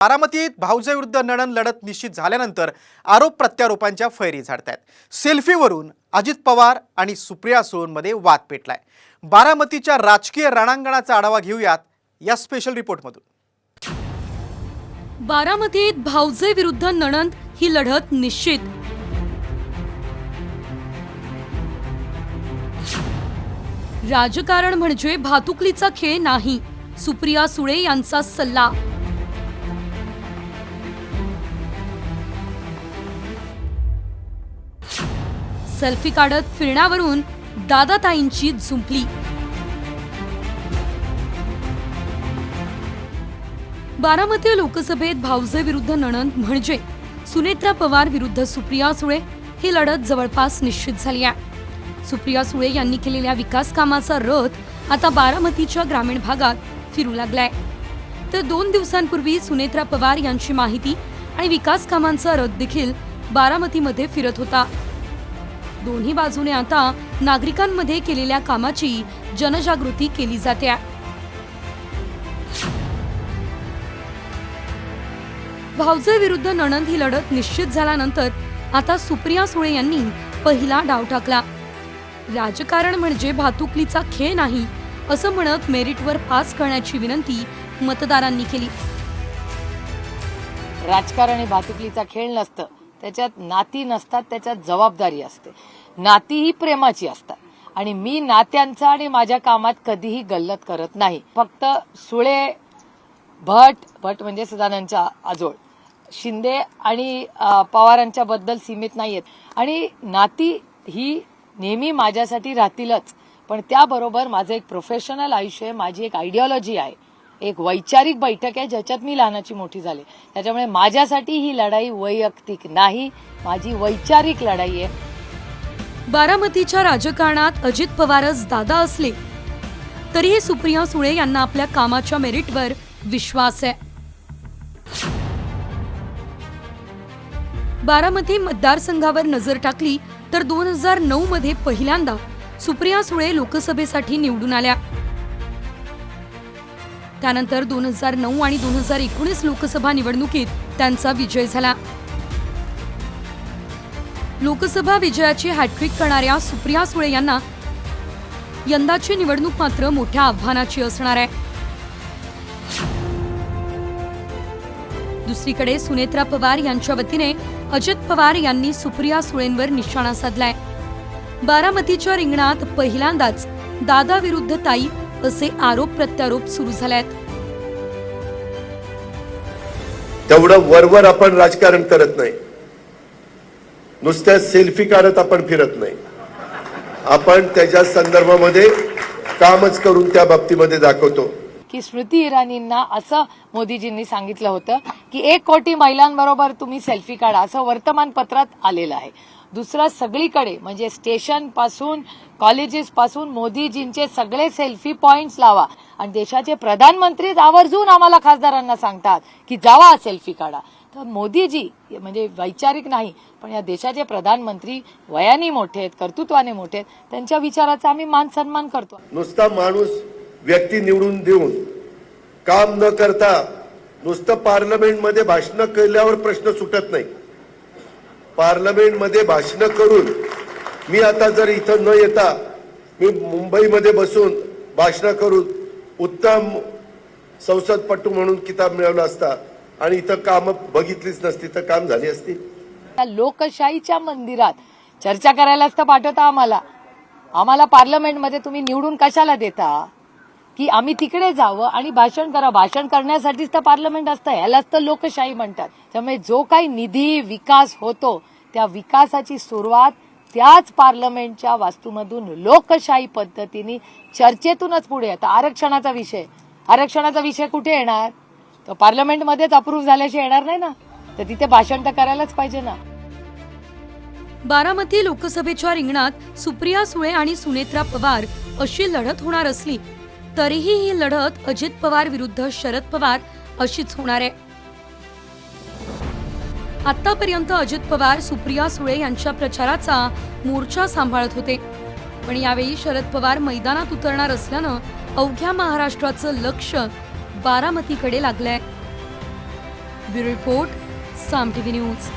बारामतीत भाऊजे विरुद्ध नणन लढत निश्चित झाल्यानंतर आरोप प्रत्यारोपांच्या फैरी झाडतायत. सेल्फीवरून अजित पवार आणि सुप्रिया सुळेंमध्ये वाद पेटलाय. बारामतीच्या राजकीय रणांगणाचा आढावा घेऊयात या स्पेशल रिपोर्टमधून बारामतीत भाऊजे विरुद्ध नणंद ही लढत निश्चित. राजकारण म्हणजे भातुकलीचा खेळ नाही सुप्रिया सुळे यांचा सल्ला. सेल्फी काढत फिरण्यावरून दादाताईंची झुंपली. बारामती लोकसभेत भाऊजे विरुद्ध नणंद म्हणजे सुनेत्रा पवार विरुद्ध सुप्रिया सुळे ही लढत जवळपास निश्चित झाली आहे. सुप्रिया सुळे यांनी केलेल्या विकास कामाचा रथ आता बारामतीच्या ग्रामीण भागात फिरू लागलाय. तर दोन दिवसांपूर्वी सुनेत्रा पवार यांची माहिती आणि विकास कामांचा रथ देखील बारामतीमध्ये फिरत होता. दोन्ही बाजूने आता नागरिकांमध्ये केलेल्या कामाची जनजागृती केली जाते. भावजे भाऊजे विरुद्ध नणंद ही लढत निश्चित झाल्यानंतर आता सुप्रिया सुळे यांनी पहिला डाव टाकला. राजकारण म्हणजे भातुकलीचा खेळ नाही असं म्हणत मेरिटवर पास करण्याची विनंती मतदारांनी केली. राजकारण हे भातुकलीचा खेळ नसतं. त्याच्यात नाती नसतात त्याच्यात जबाबदारी असते. नाती ही प्रेमाची असतात. आणि मी नात्यांचा आणि माझ्या कामात कधीही गल्लत करत नाही. फक्त सुळे भट भट म्हणजे सदानंदच्या आजोळ. शिंदे आणि पवारांच्या बद्दल सीमित नाहीयेत. आणि नाती ही नेहमी माझ्यासाठी राहतीलच. पण त्याबरोबर माझं एक प्रोफेशनल आयुष्य आहे माझी एक आयडिओलॉजी आहे. एक वैचारिक बैठक आहे ज्याच्यात मी लहानाची मोठी झाले. त्याच्यामुळे माझ्यासाठी ही लढाई वैयक्तिक नाही माझी वैचारिक लढाई आहे. बारामतीच्या राजकारणात अजित पवारच दादा असले तरीही सुप्रिया सुळे यांना आपल्या कामाच्या मेरिटवर विश्वास आहे. बारामती मतदारसंघावर नजर टाकली तर दोन हजार नऊ मध्ये पहिल्यांदा सुप्रिया सुळे लोकसभेसाठी निवडून आल्या. त्यानंतर दोन हजार नऊ आणि दोन हजार एकोणीस लोकसभा निवडणुकीत त्यांचा विजय झाला. लोकसभा विजयाची हॅट्रिक करणाऱ्या सुप्रिया सुळे यांना यंदाची निवडणूक मात्र मोठ्या आव्हानाची असणार आहे. दुसरीकडे सुनेत्रा पवार यांच्या वतीने अजित पवार यांनी सुप्रिया सुळेंवर निशाणा साधलाय. बारामतीच्या रिंगणात पहिल्यांदाच दादा विरुद्ध ताई असे आरोप प्रत्यारोप सुरू झालेत. तेवढं वरवर आपण राजकारण करत नाही. नुसत्या सेल्फी काढत आपण फिरत नाही. आपण त्याच्या संदर्भामध्ये कामच करून त्या बाबतीमध्ये दाखवतो. की स्मृती इराणींना असं मोदीजींनी सांगितलं होतं की एक कोटी महिलांबरोबर तुम्ही सेल्फी काढा असं वर्तमानपत्रात आलेलं आहे. दुसरं सगळीकडे म्हणजे स्टेशनपासून कॉलेजेस पासून मोदीजींचे सगळे सेल्फी पॉइंट्स लावा. आणि देशाचे प्रधानमंत्रीच आवर्जून आम्हाला खासदारांना सांगतात की जावा सेल्फी काढा. तर मोदीजी म्हणजे वैचारिक नाही पण या देशाचे प्रधानमंत्री वयाने मोठे आहेत कर्तृत्वाने मोठे आहेत त्यांच्या विचाराचा आम्ही मान सन्मान करतो. नुसता माणूस व्यक्ती निवडून देऊन काम न करता नुसतं पार्लमेंटमध्ये भाषण केल्यावर प्रश्न सुटत नाही. पार्लमेंटमध्ये भाषणं करून मी आता जर इथं न येता मी मुंबईमध्ये बसून भाषण करून उत्तम संसदपटू म्हणून किताब मिळवला असता आणि इथं काम बघितलीच नसती तर काम झाली असती? त्या लोकशाहीच्या मंदिरात चर्चा करायलाच तर पाठवता आम्हाला. आम्हाला पार्लमेंटमध्ये तुम्ही निवडून कशाला देता? की आम्ही तिकडे जावं आणि भाषण करा. भाषण करण्यासाठीच तर पार्लमेंट असतं. ह्यालाच तर लोकशाही म्हणतात. त्यामुळे जो काही निधी विकास होतो त्या विकासाची सुरुवात त्याच पार्लमेंटच्या वास्तूमधून लोकशाही पद्धतीने चर्चेतूनच पुढे आता आरक्षणाचा विषय. आरक्षणाचा विषय कुठे येणार? तर पार्लमेंटमध्येच अप्रूव्ह झाल्याशिवाय येणार नाही ना? तर तिथे भाषण तर करायलाच पाहिजे ना. बारामती लोकसभेच्या रिंगणात सुप्रिया सुळे आणि सुनेत्रा पवार अशी लढत होणार असली तरीही ही लढत अजित पवार विरुद्ध शरद पवार अशीच होणार आहे. आतापर्यंत अजित पवार सुप्रिया सुळे यांच्या प्रचाराचा मोर्चा सांभाळत होते. पण यावेळी शरद पवार मैदानात उतरणार असल्यानं अवघ्या महाराष्ट्राचं लक्ष बारामतीकडे लागलंय. Bureau report Saam TV news.